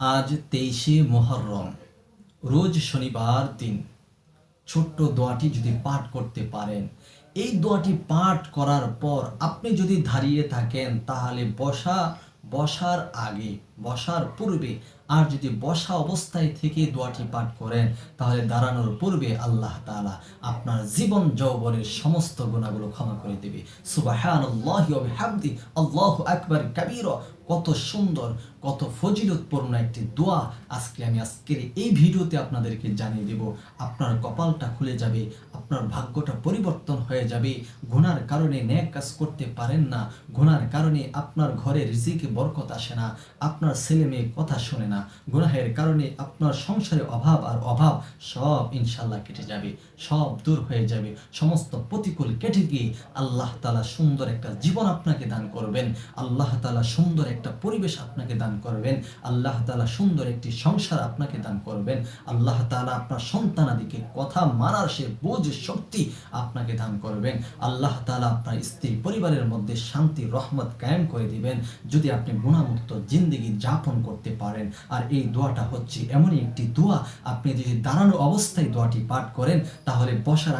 আজ তেইশে মহরম, রোজ শনিবার দিন। ছোট্ট দোয়াটি যদি পাঠ করতে পারেন, এই দোয়াটি পাঠ করার পর আপনি যদি দাঁড়িয়ে থাকেন, তাহলে বসা, বসার আগে, বসার পূর্বে আর যদি বসা অবস্থায় থেকে দোয়াটি পাঠ করেন, তাহলে দাঁড়ানোর পূর্বে আল্লাহ তাআলা আপনার জীবন যৌবনের সমস্ত গুণাগুলো ক্ষমা করে দেবে। বিহামদি, আল্লাহু আকবার, কাবীরা, কত সুন্দর, কত ফজিলতপূর্ণ একটি দোয়া আজকে আমি আজকের এই ভিডিওতে আপনাদেরকে জানিয়ে দেব। আপনার কপালটা খুলে যাবে, আপনার ভাগ্যটা পরিবর্তন হয়ে যাবে। গুনার কারণে ন্যাক কাজ করতে পারেন না, গুনার কারণে আপনার ঘরে রিজিকে, বরকত আসে না, আপনার ছেলে মেয়ে কথা শোনে না। গুনাহের কারণে আপনার সংসারে অভাব আর অভাব সব ইনশাল্লাহ কেটে যাবে, সব দূর হয়ে যাবে। সমস্ত প্রতিকূল কেটে গিয়ে আল্লাহ তালা সুন্দর একটা জীবন আপনাকে দান করবেন, আল্লাহ তালা সুন্দর একটা পরিবেশ আপনাকে দান করবেন, আল্লাহ তালা সুন্দর একটি সংসার আপনাকে দান করবেন, আল্লাহ তালা আপনার সন্তানাদিকে কথা মানার সে বোঝ শক্তি আপনাকে দান করবেন, আল্লাহ তালা আপনার স্ত্রী পরিবারের মধ্যে শান্তি, রহমত কায়েম করে দিবেন। যদি আপনি গুণামুক্ত জিন্দিগি যাপন করতে পারেন আর এই দোয়াটা হচ্ছে এমনই একটি দোয়া। আপনি যদি দাঁড়ানো অবস্থায় দোয়াটি পাঠ করেন, তাহলে বসার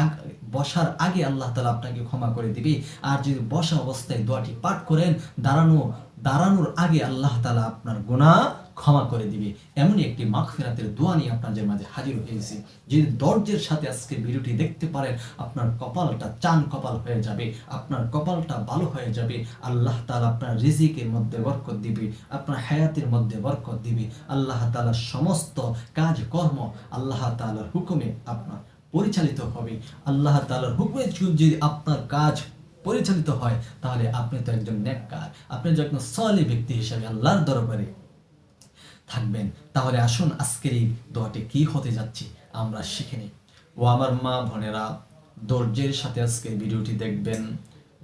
আগ বসার আগে আল্লাহ তালা আপনাকে ক্ষমা করে দিবে। আর যদি বসা অবস্থায় দোয়াটি পাঠ করেন, দাঁড়ানো, দাঁড়ানোর আগে আল্লাহ তালা আপনার গুনাহ ক্ষমা করে দিবে। এমনই একটি মাগফিরাতের দোয়া নিয়ে আপনাদের মাঝে হাজির হয়েছি যদি দর্জের সাথে আজকে ভিডিওটি দেখতে পারেন, আপনার কপালটা চান কপাল হয়ে যাবে, আপনার কপালটা ভালো হয়ে যাবে। আল্লাহ তালা আপনার রিজিকের মধ্যে বরকত দিবে, আপনার হায়াতের মধ্যে বরকত দিবে। আল্লাহ তালার সমস্ত কাজ কর্ম আল্লাহ তালার হুকুমে আপনার পরিচালিত হবে। আল্লাহ তালার হুকুমে যদি আপনার কাজ পরিচালিত হয়, তাহলে আপনি তো একজন নেককার। আপনি তো একজন সলি ব্যক্তি হিসাবে আল্লাহর দরবারে থাকবেন। তাহলে আসুন, আজকের এই দোয়াটি কি হতে যাচ্ছে আমরা শিখে নিই। ও আমার মা বোনেরা, ধৈর্যের সাথে আজকে ভিডিওটি দেখবেন।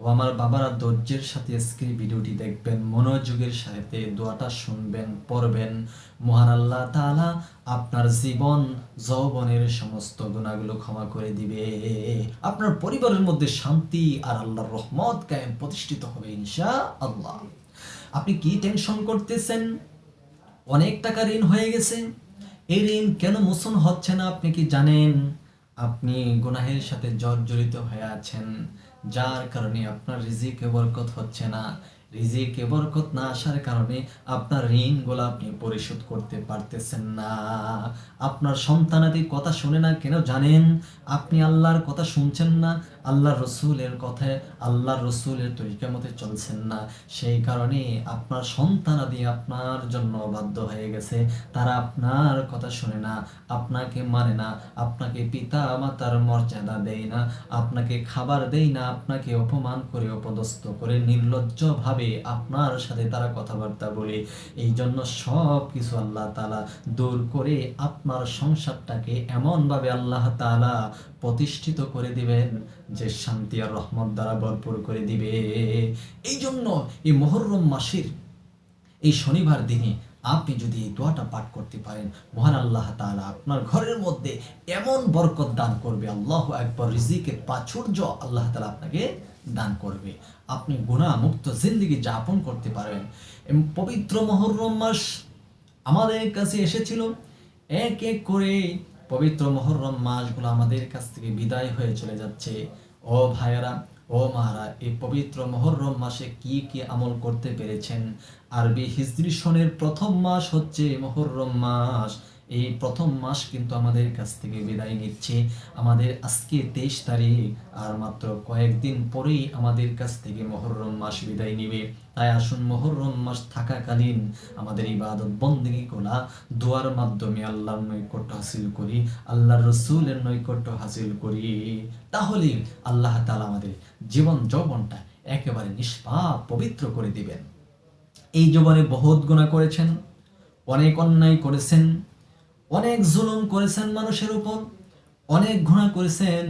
ও আমার বাবারা, ধৈর্যের সাথে আজকে ভিডিওটি দেখবেন। মনোযোগের সাথে দোয়াটা শুনবেন, পড়বেন। মহান আল্লাহ তাআলা আপনার জীবন, যৌবনের সমস্ত গুণাগুলো ক্ষমা করে দিবে। আপনার পরিবারের মধ্যে শান্তি আর আল্লাহর রহমত কায়েম প্রতিষ্ঠিত হবে ইনশা আল্লাহ আপনি কি টেনশন করতেছেন? অনেক টাকা ঋণ হয়ে গেছে। এই ঋণ কেন মোচন হচ্ছে না আপনি কি জানেন? আপনি গুনাহের সাথে জর্জরিত হয়ে আছেন, যার কারণে আপনার রিজিকে বরকত হচ্ছে না। রিজিকে বরকত না আসার কারণে আপনার ঋণগুলো আপনি পরিশোধ করতে পারতেছেন না। আপনার সন্তানাদি কথা শুনে না কেন জানেন? আপনি আল্লাহর কথা শুনছেন না আল্লাহ রসুলের কথায় আল্লাহ রসুলের তরিকা মতে চলছেন না। সেই কারণে আপনার সন্তানাদি আপনার জন্য বাধ্য হয়ে গেছে। তারা আপনার কথা শুনে না, আপনাকে মানে না, আপনাকে পিতা মাতার মর্যাদা দেয় না, আপনাকে খাবার দেয় না, আপনাকে অপমান করে, অপদস্থ করে নির্লজ্জ ভাবে আপনার সাথে তারা কথাবার্তা বলে। এই জন্য সব কিছু আল্লাহ তালা দূর করে আপনার সংসারটাকে এমনভাবে আল্লাহ তালা প্রতিষ্ঠিত করে দিবেন, যে শান্তি আর রহমত দ্বারা ভরপুর করে দিবে। এই জন্য এই মহরম মাসের এই শনিবার দিনে আপনি যদি এই দোয়াটা পাঠ করতে পারেন, মহান আল্লাহ তাআলা আপনার ঘরের মধ্যে এমন বরকত দান করবে, আল্লাহ একবার রিজিকের প্রাচুর্য আল্লাহ তালা আপনাকে দান করবে। আপনি গুনাহ মুক্ত জিন্দিগি যাপন করতে পারবেন। পবিত্র মহরম মাস আমাদের কাছে এসেছিল, এক এক করে পবিত্র মহরম মাসগুলো আমাদের কাছ থেকে বিদায় হয়ে চলে যাচ্ছে। ও ভাইয়েরা, ও মারা, এই পবিত্র মহরম মাসে কি কি আমল করতে পেরেছেন? আরবি হিজরি সনের প্রথম মাস হচ্ছে মহরম মাস। এই প্রথম মাস কিন্তু আমাদের কাছ থেকে বিদায় নিচ্ছে। আমাদের আজকে তেইশ তারিখ, আর মাত্র কয়েকদিন পরেই আমাদের কাছ থেকে মহরম মাস বিদায় নিবে। তাই আসুন মহরম মাস থাকাকালীন আমাদের ইবাদত বন্দিগি গোলা দোয়ার মাধ্যমে আল্লাহর নৈকট্য হাসিল করি, আল্লাহর রসুলের নৈকট্য হাসিল করি। তাহলে আল্লাহ তাআলা আমাদের জীবন যৌবনটা একেবারে নিষ্পাপ, পবিত্র করে দিবেন। এই জীবনে বহুত গুণা করেছেন, অনেক অন্যায় করেছেন অনেক জুলুম করেছেন মানুষের উপর অনেক গুণা করেছেন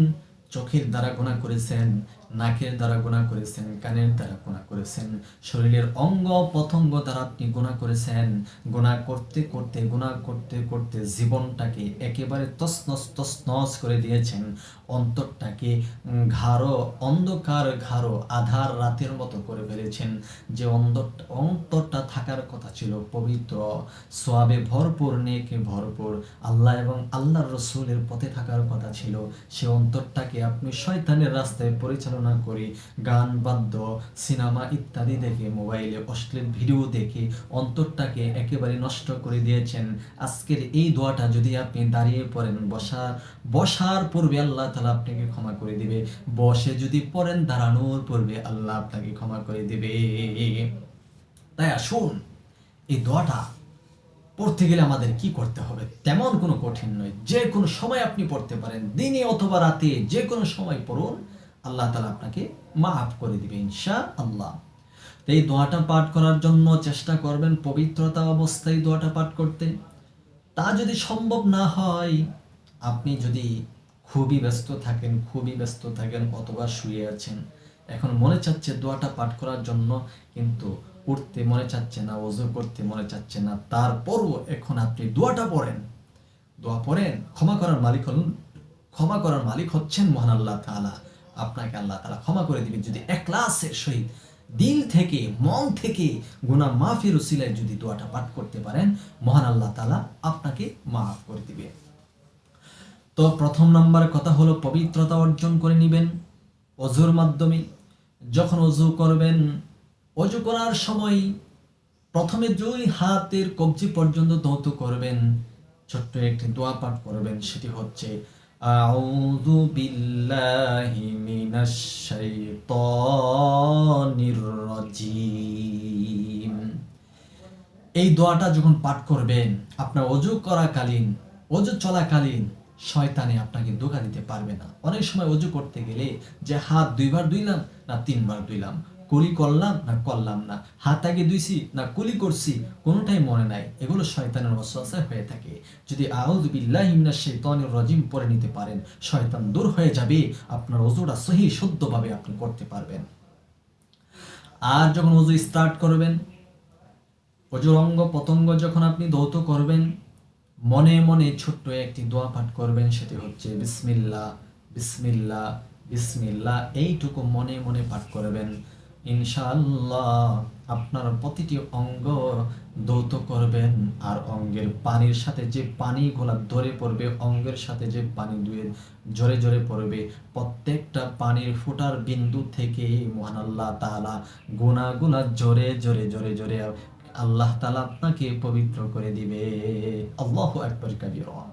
চোখের দ্বারা গুণা করেছেন। নাকের দ্বারা গুণা করেছেন, কানের দ্বারা গুণা করেছেন, শরীরের অঙ্গ প্রত্যঙ্গ দ্বারা আপনি গুণা করেছেন। গুণা করতে করতে গুণা করতে করতে জীবনটাকে একেবারে তসনস তসনস করে দিয়েছেন। অন্তরটাকে ঘাড়ো, অন্ধকার ঘাড়ো, আধার রাতের মতো করে ফেলেছেন। যে অন্তর অন্তরটা থাকার কথা ছিল পবিত্র। সোয়াবে ভরপুর, নেকে ভরপুর। আল্লাহ এবং আল্লাহর রসুলের পথে থাকার কথা ছিল। সে অন্তরটাকে আপনি শয়তানের রাস্তায় পরিচালনা করে, গান, বাদ্য, সিনেমা ইত্যাদি দেখে, মোবাইলে অশ্লীল ভিডিও দেখে, অন্তরটাকে একেবারে নষ্ট করে দিয়েছেন। আজকের এই দোয়াটা যদি আপনি দাঁড়িয়ে পড়েন, বসার বসার পূর্বে আল্লাহ তালা আপনাকে ক্ষমা করে দিবে। বসে যদি পড়েন, দাঁড়ানোর পূর্বে আল্লাহ আপনাকে ক্ষমা করে দিবে। তাই আসুন, এই দোয়াটা পড়তে গেলে আমাদের কি করতে হবে? তেমন কোনো কঠিন নয়। যে কোনো সময় আপনি পড়তে পারেন। দিনে অথবা রাতে যে কোনো সময় পড়ুন আল্লাহ তালা আপনাকে মাফ করে দিবে ইনশা আল্লাহ তো এই দোয়াটা পাঠ করার জন্য চেষ্টা করবেন পবিত্রতা অবস্থায় দোয়াটা পাঠ করতে। তা যদি সম্ভব না হয়, আপনি যদি খুবই ব্যস্ত থাকেন, খুবই ব্যস্ত থাকেন, অথবা শুয়ে আছেন, এখন মনে চাচ্ছে দোয়াটা পাঠ করার জন্য, কিন্তু উঠতে মনে চাচ্ছে না ওজু করতে মনে চাচ্ছে না, তারপরও এখন আপনি দোয়াটা পড়েন। দোয়া পড়েন, ক্ষমা করার মালিক হলুন ক্ষমা করার মালিক হচ্ছেন মহান আল্লাহ তাআলা। আপনাকে আল্লাহ তাআলা ক্ষমা করে দিবেন। যদি একলাসের সহিত, দিল থেকে, মন থেকে গুনাহ মাফির উসিলায় যদি দোয়াটা পাঠ করতে পারেন, মহান আল্লাহ তালা আপনাকে মাফ করে দিবে তো প্রথম নাম্বার কথা হলো পবিত্রতা অর্জন করে নেবেন অজুর মাধ্যমে। যখন অজু করবেন, অজু করার সময় প্রথমে দুই হাতের কবজি পর্যন্ত ধৌত করবেন, ছোট্ট একটি দোয়া পাঠ করবেন, সেটি হচ্ছে আউযু বিল্লাহি মিনাশ শাইতানির রাজিম। এই দোয়াটা যখন পাঠ করবেন, আপনার অজু করাকালীন, অজু চলাকালীন, শয়তানে আপনাকে ধোকা দিতে পারবে না। অনেক সময় অজু করতে গেলে যে হাত দুইবার ধুইলাম না তিনবার ধুইলাম কুলি করলাম না করলাম না? হাত আগে ধুইছি না কুলি করছি? কোনোটাই মনে নাই। এগুলো শয়তানের ওয়াসওয়াসায় হয়ে থাকে। যদি আউযু বিল্লাহি মিনাশ শাইতানির রাজিম পড়ে নিতে পারেন, শয়তান দূর হয়ে যাবে। আপনার অজুটা সহি শুদ্ধভাবে আপনি করতে পারবেন। আর যখন অজু স্টার্ট করবেন অজুর অঙ্গ পতঙ্গ যখন আপনি ধৌত করবেন, মনে মনে ছোট্ট একটি দোয়া পাঠ করবেন, সেটি হচ্ছে বিসমিল্লা বিসমিল্লা বিসমিল্লা এইটুকু মনে মনে পাঠ করবেন। ইনশাআল্লাহ আপনার প্রতিটি অঙ্গ ধৌত করবেন, আর অঙ্গের পানির সাথে যে পানি পানিগুলা ধরে পড়বে, অঙ্গের সাথে যে পানি দুয়ে জোরে জোরে পড়বে, প্রত্যেকটা পানির ফোটার বিন্দু থেকে মহান আল্লাহ তাআলা গুনাগুলা জোরে জোরে জোরে জোরে আল্লাহ তালা আপনাকে পবিত্র করে দিবে। আল্লাহ আকবার কাবীরা।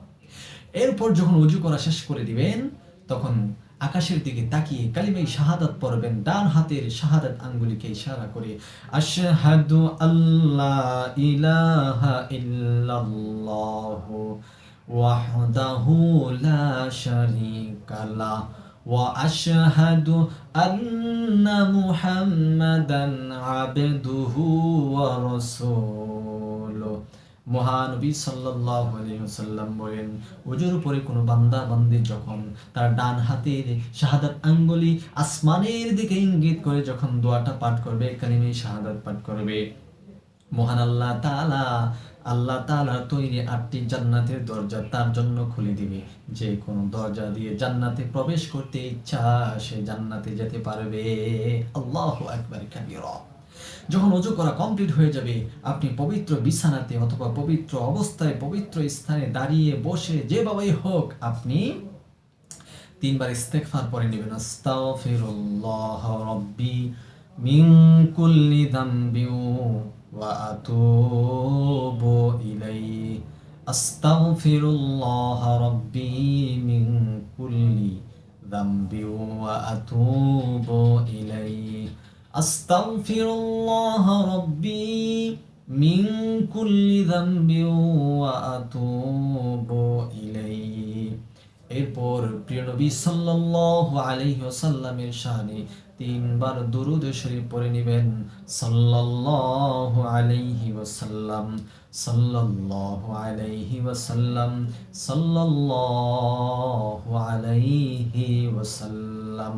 এরপর যখন উজু করা শেষ করে দিবেন, তখন আকাশের দিকে তাকিয়ে কালিমাই শাহাদাত পড়বেন ডান হাতের শাহাদাত আঙ্গুলিকে ইশারা করে আশহাদু আল্লাহ ইলাহা ইল্লাল্লাহু ওয়াহদাহু লা শারীকা লাহ وأشهد أن محمدا عبده ورسوله মহানবী আলাইহি বলেন, ওজুর উপরে কোনো বান্দা বান্দি যখন তার ডান হাতের শাহাদাত আঙ্গুলি আসমানের দিকে ইঙ্গিত করে যখন দোয়াটা পাঠ করবে কালিমে শাহাদাত পাঠ করবে। মহান আল্লাহ তালা আল্লাহ তাআলার তৈরি আটটি জান্নাতের দরজা তার জন্য খুলে দিবে। যে কোনো দরজা দিয়ে জান্নাতে প্রবেশ করতে ইচ্ছা, সে জান্নাতে যেতে পারবে। আল্লাহু আকবার, কাবীরা। যখন অজু করা কমপ্লিট হয়ে যাবে, আপনি পবিত্র বিছানাতে অথবা পবিত্র অবস্থায়, পবিত্র স্থানে দাঁড়িয়ে বসে যেভাবেই হোক, আপনি তিনবার ইস্তেগফার পরে নেবেন। আস্তাগফিরুল্লাহ রাব্বি মিন কুল্লি যামবি ওয়া আতুবু ইলাইহি। আস্তাগফিরুল্লাহ রাব্বি মিন কুল্লি যামবি ওয়া আতুবু ইলাইহি। আস্তাগফিরুল্লাহ রাব্বি মিন কুল্লি যামবি ওয়া আতুবু ইলাইহি। এরপর প্রিয় নবী সাল্লাল্লাহু আলাইহি ওয়াসাল্লামের শানে তিনবার দুরূদ শরীফ পড়ে নেবেন। সাল্লাল্লাহু আলাইহি ওয়াসাল্লাম, সাল্লাল্লাহু আলাইহি ওয়াসাল্লাম, সাল্লাল্লাহু আলাইহি ওয়াসাল্লাম।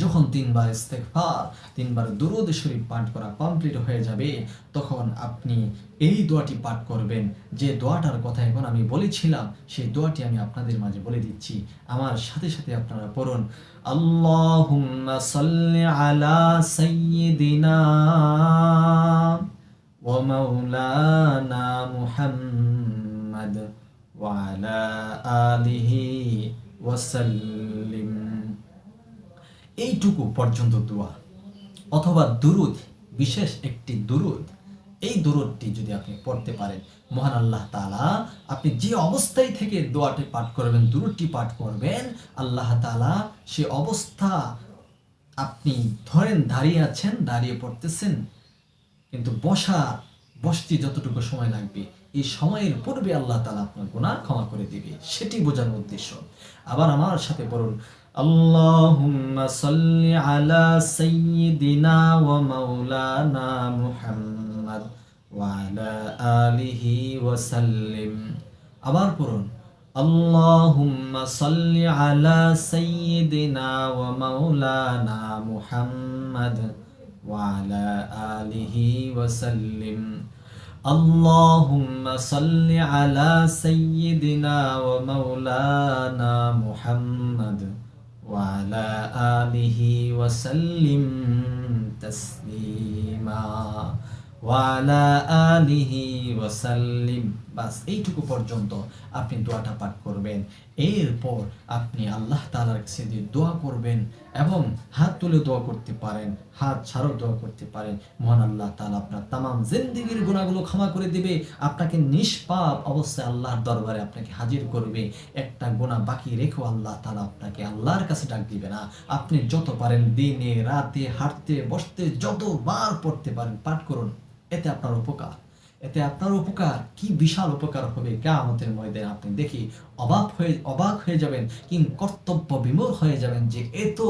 যখন তিনবার ইস্তেগফার, তিনবার দুরুদ শরীফ পাঠ করা কমপ্লিট হয়ে যাবে, তখন আপনি এই দোয়াটি পাঠ করবেন। যে দোয়াটার কথা এখন আমি বলেছিলাম, সেই দোয়াটি আমি আপনাদের মাঝে বলে দিচ্ছি। আমার সাথে সাথে আপনারা পড়ুন, আল্লাহুম্মা সাল্লি আলা সাইয়্যিদিনা ওয়া মাওলানা মুহাম্মাদ ওয়া আলা আলিহি ওয়া সাল্লিম এইটুকু পর্যন্ত দোয়া অথবা দুরুদ, বিশেষ একটি দুরুদ, এই দুরুদটি যদি আপনি পড়তে পারেন, মহান আল্লাহ তাআলা আপনি যে অবস্থায় থেকে দোয়াটি পাঠ করবেন, দুরুদটি পাঠ করবেন, আল্লাহ তাআলা সে অবস্থা আপনি ধরেন দাঁড়িয়ে আছেন, দাঁড়িয়ে পড়তেছেন, কিন্তু বসা, বসতে যতটুকু সময় লাগবে, এই সময়ের পূর্বে আল্লাহ তালা আপনার গুণা ক্ষমা করে দিবে। সেটি বোঝানোর উদ্দেশ্য। আবার আমার সাথে বলুন আল্লাহুম্মা সাল্লি আলা সাইয়্যিদিনা ওয়া মাওলানা মুহাম্মাদ ওয়া আলা আলিহি ওয়া সাল্লিম আবার পড়ুন আল্লাহুম্মা সাল্লি আলা সাইয়্যিদিনা ওয়া মাওলানা মুহাম্মাদ وعلى آله وسلم اللهم صل على سيدنا ومولانا محمد وعلى آله وسلم تسليما. وعلى آله وسلم বাস, এইটুকু পর্যন্ত আপনি দোয়াটা পাঠ করবেন। এরপর আপনি আল্লাহ তাআলার কাছে দিয়ে দোয়া করবেন এবং হাত তুলে দোয়া করতে পারেন, হাত ছাড়াও দোয়া করতে পারেন। মহান আল্লাহ তাআলা আপনার তামাম জিন্দিগির গুণাগুলো ক্ষমা করে দিবে। আপনাকে নিষ্পাপ অবস্থায় আল্লাহর দরবারে আপনাকে হাজির করবে। একটা গুণা বাকি রেখেও আল্লাহ তালা আপনাকে আল্লাহর কাছে ডাক দিবে না। আপনি যত পারেন দিনে, রাতে, হাঁটতে, বসতে, যতবার পড়তে পারেন, পাঠ করুন। এতে আপনার উপকার। এতে আপনার উপকার, কি বিশাল উপকার হবে কে কেয়ামতের ময়দানে আপনি দেখি অবাক হয়ে অবাক হয়ে যাবেন, কিং কর্তব্য বিমূর হয়ে যাবেন যে এত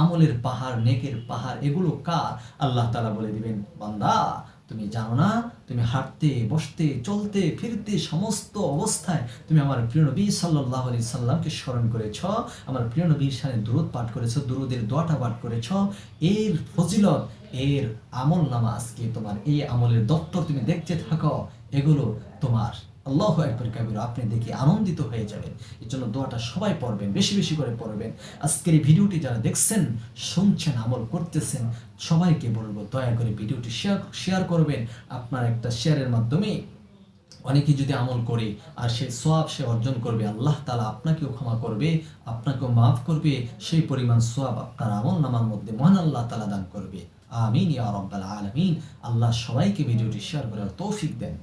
আমলের পাহাড়, নেকের পাহাড়, এগুলো কার? আল্লাহ তালা বলে দিবেন, বান্দা, তুমি জানো না, তুমি হাঁটতে, বসতে, চলতে, ফিরতে সমস্ত অবস্থায় তুমি আমার প্রিয় নবী সাল্লাহ আলি সাল্লামকে স্মরণ করেছ, আমার প্রিয় নবীর সাথে দুরুদ পাঠ করেছ, দুরুদের দোয়াটা পাঠ করেছ, এর ফজিলত এর আমল নামা আজকে তোমার এই আমলের দপ্তর তুমি দেখতে থাকো। এগুলো তোমার আল্লাহ একবার কাবির আপনি দেখে আনন্দিত হয়ে যাবেন। এর জন্য দোয়াটা সবাই পড়বেন, বেশি বেশি করে পড়বেন। আজকের এই ভিডিওটি যারা দেখছেন, শুনছেন, আমল করতেছেন, সবাইকে বলব দয়া করে ভিডিওটি শেয়ার শেয়ার করবেন। আপনার একটা শেয়ারের মাধ্যমে অনেকে যদি আমল করে আর সেই সোয়াব সে অর্জন করবে, আল্লাহ তালা আপনাকেও ক্ষমা করবে, আপনাকেও মাফ করবে। সেই পরিমাণ সোয়াব আপনার আমল নামার মধ্যে মহান আল্লাহ তালা দান করবে। আমিন ইয়া রব্বাল আলামিন। আল্লাহ সবাইকে ভিডিওটি শেয়ার করার তৌফিক দেন।